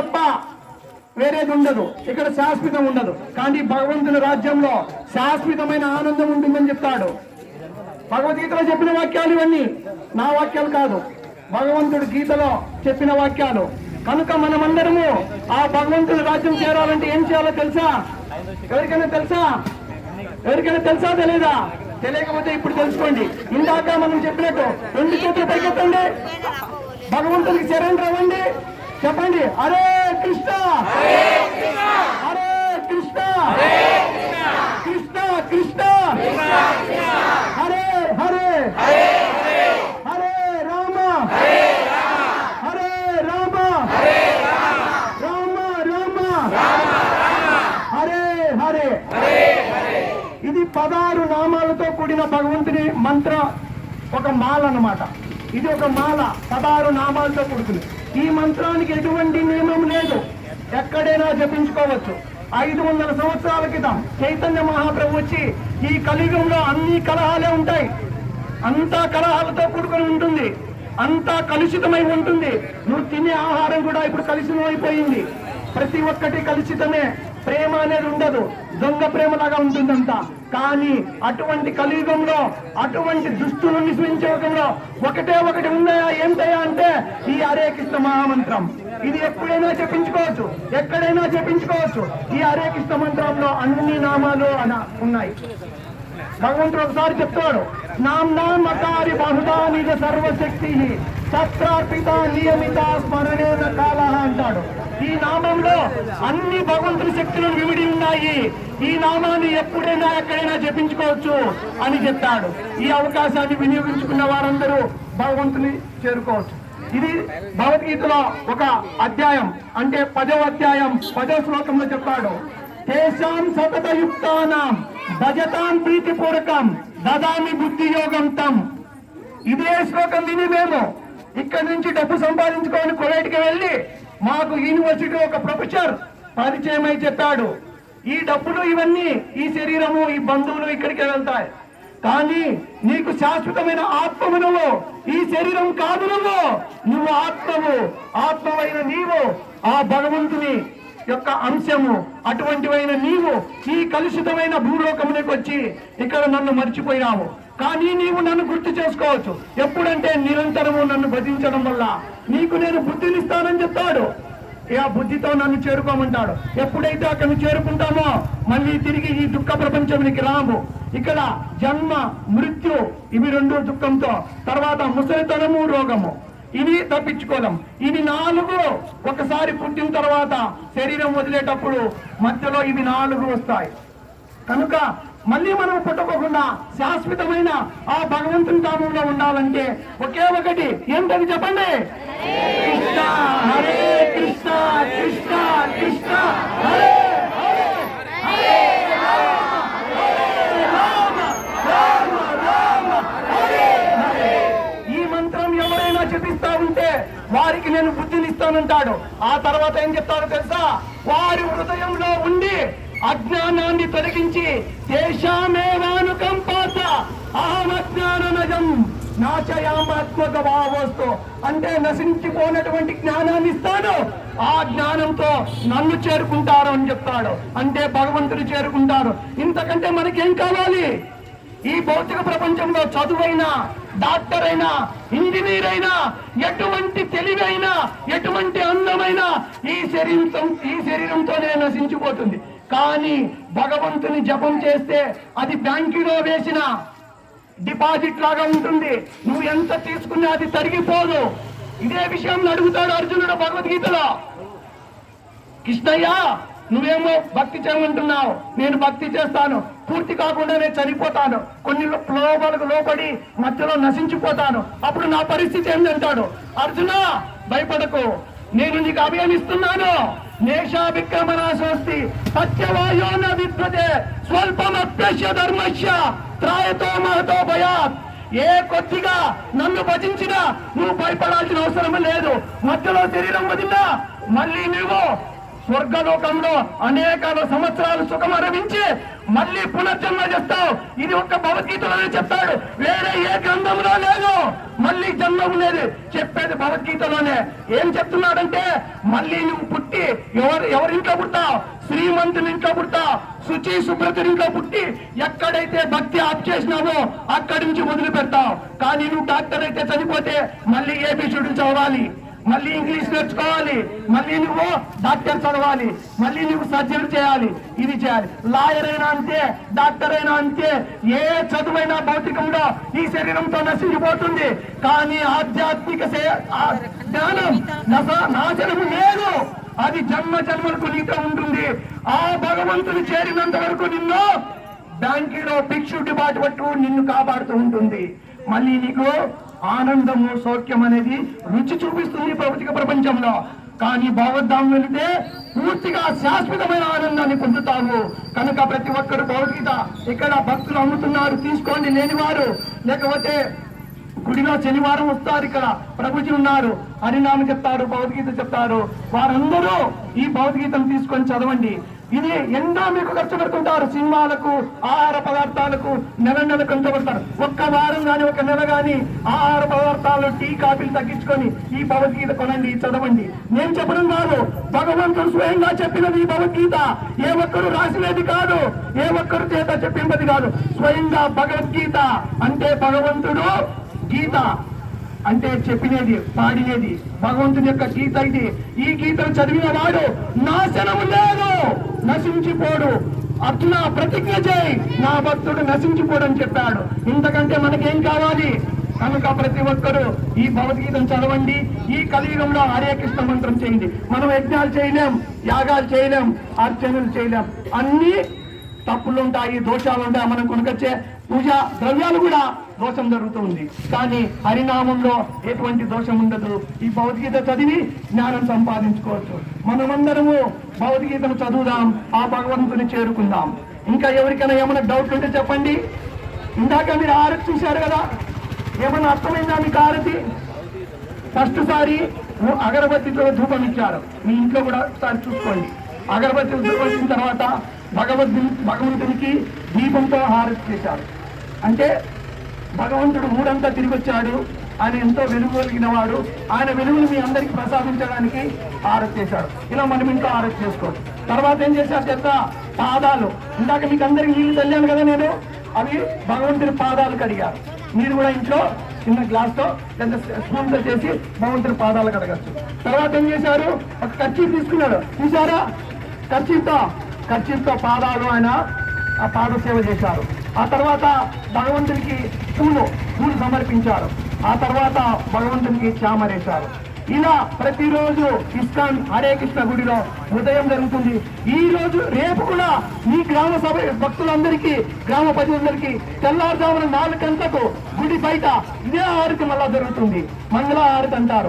తప్ప వేరేది ఉండదు. ఇక్కడ శాశ్వతం ఉండదు. కానీ భగవంతుని రాజ్యంలో శాశ్వతమైన ఆనందం ఉంటుందని చెప్తాడు. భగవద్గీతలో చెప్పిన వాక్యాలు ఇవన్నీ. నా వాక్యాలు కాదు. భగవంతుడు గీతలో చెప్పిన వాక్యాలు. కనుక మనమందరము ఆ భగవంతుని రాజ్యం చేరాలంటే ఏం చేయాలో తెలుసా? ఎవరికైనా తెలుసా? ఎవరికైనా తెలుసా తెలియదా తెలియకపోతే ఇప్పుడు తెలుసుకోండి. ఇందాక మనం చెప్పినట్టు రెండు చేతులు పరిగెత్తండి. భగవంతునికి శరణ్ రవ్వండి చెప్పండి. హరే కృష్ణ. హరే కృష్ణ. కృష్ణ. కృష్ణ హరే హరే. హరే రామ. హరే రామ. రామ రామ. హరే హరే. ఇది పదహారు నామాలతో కూడిన భగవంతుని మంత్ర ఒక మాల అన్నమాట. ఇది ఒక మాల పదహారు నామాలతో కూడుకుంది ఈ మంత్రానికి ఎటువంటి నియమం లేదు. ఎక్కడైనా జపించుకోవచ్చు. ఐదు వందల సంవత్సరాల క్రితం చైతన్య మహాప్రభు వచ్చి ఈ కలియుగంలో అన్ని కలహాలే ఉంటాయి. అంతా కలహాలతో కూడుకొని ఉంటుంది. అంతా కలుషితమై ఉంటుంది. నువ్వు తినే ఆహారం కూడా ఇప్పుడు కలుషితం అయిపోయింది ప్రతి ఒక్కటి కలుషితమే. ప్రేమ అనేది ఉండదు. దొంగ ప్రేమలాగా ఉంటుందంతా. కానీ అటువంటి కలియుగంలో అటువంటి దుస్తులు విస్మించకంలో ఒకటే ఒకటి ఉన్నాయా ఏంటయా అంటే ఈ హరే కృష్ణ మహామంత్రం. ఇది ఎప్పుడైనా చెప్పించుకోవచ్చు ఎక్కడైనా చెప్పించుకోవచ్చు. ఈ హరే కృష్ణ మంత్రంలో అన్ని నామాలు అన ఉన్నాయి. భగవంతుడు ఒకసారి చెప్తాడు నామ్నా మకారి బహుదా నిజ సర్వశక్తి సత్రార్పిత నియమిత స్మరణేన కాల అంటాడు. ఈ నామంలో అన్ని భగవంతుని శక్తులు వివిడి ఉన్నాయి. ఈ నామాన్ని ఎప్పుడైనా ఎక్కడైనా జపించుకోవచ్చు అని చెప్తాడు ఈ అవకాశాన్ని వినియోగించుకున్న వారందరూ భగవంతుని చేరుకోవచ్చు. ఇది భగవద్గీతలో ఒక అధ్యాయం అంటే పదో అధ్యాయం పదో శ్లోకంలో చెప్పాడు. తేషాం సతతయుక్తానాం భజతాం ప్రీతిపూర్వకం దదామి బుద్ధి యోగం తం ఇదే శ్లోకం విని మేము ఇక్కడి నుంచి డబ్బు సంపాదించుకొని కువైట్కి వెళ్ళి మాకు యూనివర్సిటీ ఒక ప్రొఫెసర్ పరిచయం అయి చెప్పాడు. ఈ డబ్బులు ఇవన్నీ ఈ శరీరము ఈ బంధువులు ఇక్కడికి వెళ్తాయి. కానీ నీకు శాశ్వతమైన ఆత్మము నువ్వు ఈ శరీరం కాదు నువ్వు. నువ్వు ఆత్మవు. ఆత్మవైన నీవు ఆ భగవంతుని యొక్క అంశము అటువంటివైన నీవు ఈ కలుషితమైన భూలోకమునికి వచ్చి ఇక్కడ నన్ను మర్చిపోయినావు. కానీ నీవు నన్ను గుర్తు చేసుకోవచ్చు. ఎప్పుడంటే నిరంతరము నన్ను భజించడం వల్ల నీకు నేను బుద్ధినిస్తానని చెప్తాడు. ఏ బుద్ధితో నన్ను చేరుకోమంటాడు. ఎప్పుడైతే అక్కడ చేరుకుంటామో మళ్ళీ తిరిగి ఈ దుఃఖ ప్రపంచంలోకి రాము. ఇక్కడ జన్మ మృత్యు ఇవి రెండు దుఃఖంతో తర్వాత ముసలితనము రోగము. ఇవి తప్పించుకోలేం. ఇవి నాలుగు ఒకసారి పుట్టిన తర్వాత శరీరం వదిలేటప్పుడు మధ్యలో ఇవి నాలుగు వస్తాయి. కనుక మళ్ళీ మనం పుట్టకోకుండా శాశ్వతమైన ఆ భగవంతుని ధామంలో ఉండాలంటే ఒకే ఒకటి ఏంటని చెప్పండి? కృష్ణ. హరే కృష్ణ కృష్ణ కృష్ణ. హరే హరే హరే రామ రామ రామ హరే హరే ఈ మంత్రం ఎవరైనా జపిస్తా ఉంటే వారికి నేను బుద్ధినిస్తానంటాడు ఆ తర్వాత ఏం చెప్తాడో తెలుసా? వారి హృదయంలో ఉండి అజ్ఞానాన్ని తొలగించి దేశామేవానుకంపాత అహమజ్ఞాననజం నాచయామాత్మక భావోస్తు అంటే నశించిపోయినటువంటి జ్ఞానాన్ని ఇస్తాడు. ఆ జ్ఞానంతో నన్ను చేరుకుంటారు అని చెప్తాడు. అంటే భగవంతుడు చేరుకుంటారు. ఇంతకంటే మనకేం కావాలి? ఈ భౌతిక ప్రపంచంలో చదువైనా డాక్టర్ అయినా ఇంజనీర్ అయినా ఎటువంటి తెలివైనా ఎటువంటి అందమైన ఈ శరీరం ఈ శరీరంతోనే నశించిపోతుంది. కానీ భగవంతుని జపం చేస్తే అది బ్యాంకులో వేసిన డిపాజిట్ లాగా ఉంటుంది. నువ్వు ఎంత తీసుకున్నా అది తరిగిపోదు. ఇదే విషయం అడుగుతాడు అర్జునుడు భగవద్గీతలో. కృష్ణయ్య నువ్వేమో భక్తి చేయమంటున్నావు. నేను భక్తి చేస్తాను. పూర్తి కాకుండా నేను చనిపోతాను. కొన్ని లో- లోపాలకు లోపడి మధ్యలో నశించిపోతాను. అప్పుడు నా పరిస్థితి ఏంటంటాడు అర్జున భయపడకు. నేను నీకు అభయం ఇస్తున్నాను. నేషా విక్రమణ స్వస్తి సత్యవాయో న విద్యతే స్వల్పమప్యస్య ధర్మస్య త్రాయతో మహతో భయాత్. ఏ కొద్దిగా నన్ను భజించినా నువ్వు భయపడాల్సిన అవసరం లేదు. మధ్యలో శరీరం వదిలినా మళ్ళీ నువ్వు స్వర్గలోకంలో అనేక సంవత్సరాలు సుఖం అనుభవించి మళ్ళీ పునర్జన్మ చేస్తావు. ఇది ఒక భగవద్గీతలోనే చెప్తాడు. వేరే ఏ గ్రంథంలో లేదు. మళ్ళీ జన్మ ఉండేది చెప్పేది భగవద్గీతలోనే. ఏం చెప్తున్నాడంటే మళ్ళీ నువ్వు పుట్టి ఎవరు ఎవరింట్లో పుడతావు? శ్రీమంతుని ఇంట్లో పుడతావు. శుచి శుభ్రతుని ఇంట్లో పుట్టి ఎక్కడైతే భక్తి ఆప్ చేసినావో అక్కడి నుంచి మొదలు పెడతావు కానీ నువ్వు డాక్టర్ అయితే చనిపోతే మళ్ళీ ఏబిసిడి చదవాలి? మళ్ళీ ఇంగ్లీష్ నేర్చుకోవాలి. మళ్ళీ నువ్వు డాక్టర్ చదవాలి. మళ్ళీ నువ్వు సర్జరీ చేయాలి. ఇది చేయాలి. లాయర్ అయినా అంతే డాక్టర్ అయినా అంతే. ఏ చదువైనా భౌతికంలో ఈ శరీరంతో నశించిపోతుంది. కానీ ఆధ్యాత్మిక జ్ఞానం నశ- నాశనము లేదు. అది జన్మ జన్మలకు నీతో ఉంటుంది. ఆ భగవంతుని చేరినంత వరకు నిన్ను బ్యాంకులో భిక్షుడి బాటు పట్టు నిన్ను కాపాడుతూ ఉంటుంది. మళ్ళీ నీకు ఆనందము సౌఖ్యం అనేది రుచి చూపిస్తుంది భౌతిక ప్రపంచంలో. కానీ భగవద్ధాం వెళితే పూర్తిగా శాశ్వతమైన ఆనందాన్ని పొందుతాము కనుక ప్రతి ఒక్కరు భగవద్గీత ఇక్కడ భక్తులు అమ్ముతున్నారు తీసుకోండి లేనివారు. లేకపోతే గుడిలో శనివారం వస్తారు ఇక్కడ ప్రభుజీ ఉన్నారు. హరినామ చెప్తారు భగవద్గీత చెప్తారు. వారందరూ ఈ భగవద్గీతను తీసుకొని చదవండి. ఇది ఎన్నో మీకు ఖర్చు పెడుతుంటారు సినిమాలకు ఆహార పదార్థాలకు నెల నెల ఖర్చు పెడతారు ఒక్క వారం కానీ ఒక నెల కానీ ఆహార పదార్థాలు టీ కాఫీలు తగ్గించుకొని ఈ భగవద్గీత కొనండి చదవండి. నేను చెప్పడం కాదు. భగవంతుడు స్వయంగా చెప్పినది ఈ భగవద్గీత. ఏ ఒక్కరు రాసినది కాదు. ఏ ఒక్కరు చేత చెప్పింపది కాదు. స్వయంగా భగవద్గీత అంటే భగవంతుడు గీత. అంటే చెప్పినది పాడినది. భగవంతుని యొక్క గీత ఇది. ఈ గీతను చదివిన వాడు నాశనము లేదు. నశించిపోడు. అర్జున ప్రతిజ్ఞ చేయి. నా భక్తుడు నశించిపోడని చెప్పాడు. ఇంతకంటే మనకేం కావాలి? కనుక ప్రతి ఒక్కరూ ఈ భగవద్గీతను చదవండి. ఈ కలియుగంలో హరే కృష్ణ మంత్రం చేయండి. మనం యజ్ఞాలు చేయలేం యాగాలు చేయలేం అర్చనలు చేయలేం. అన్ని తప్పులు ఉంటాయి దోషాలు ఉంటాయి మనం కొనుకొచ్చే పూజ ద్రవ్యాలు కూడా దోషం జరుగుతుంది. కానీ హరినామంలో ఎటువంటి దోషం ఉండదు. ఈ భగవద్గీత చదివి జ్ఞానం సంపాదించుకోవచ్చు. మనమందరము భగవద్గీతను చదువుదాం ఆ భగవంతుని చేరుకుందాం. ఇంకా ఎవరికైనా ఏమైనా డౌట్ ఉంటే చెప్పండి. ఇందాక మీరు ఆరతి చూశారు కదా? ఏమైనా అర్థమైందా మీకు ఆరతి ఫస్ట్ సారి అగరబత్తితో ధూపం ఇచ్చారు. మీ ఇంట్లో కూడా ఒకసారి చూసుకోండి. అగరబత్తి ధూపం తర్వాత భగవద్దు భగవంతునికి దీపంతో హారతి చేశారు. అంటే భగవంతుడు మూడంతా తిరిగి వచ్చాడు ఆయన ఎంతో వెలుగు కలిగిన వాడు. ఆయన వెలుగును మీ అందరికి ప్రసాదించడానికి ఆరతి చేశాడు. ఇలా మనం ఇంట్లో ఆరతి చేసుకోవచ్చు తర్వాత ఏం చేశారు చెత్త పాదాలు. ఇందాక మీకు అందరికి నీళ్ళు చల్లాను కదా నేను? అవి భగవంతుని పాదాలు కడిగారు. మీరు కూడా ఇంట్లో చిన్న గ్లాస్తో లేదా స్పూన్ చేసి భగవంతుని పాదాలు కడగచ్చు. తర్వాత ఏం చేశారు? ఒక ఖర్చీ తీసుకున్నాడు. చూసారా ఖర్చీతో ఖర్చీతో పాదాలు ఆయన ఆ పాద సేవ చేశారు. ఆ తర్వాత భగవంతుడికి పూలు పూలు సమర్పించారు. ఆ తర్వాత భగవంతునికి చామరేశారు. ఇలా ప్రతిరోజు ఇస్కాన్ హరే కృష్ణ గుడిలో ఉదయం జరుగుతుంది. ఈ రోజు రేపు కూడా మీ గ్రామ సభ భక్తులందరికీ గ్రామ ప్రజలందరికీ తెల్లారుజామున నాలుగు గంటలకు గుడి బయట ఇదే హారతి మళ్ళా జరుగుతుంది. మంగళ హారతి అంటారు.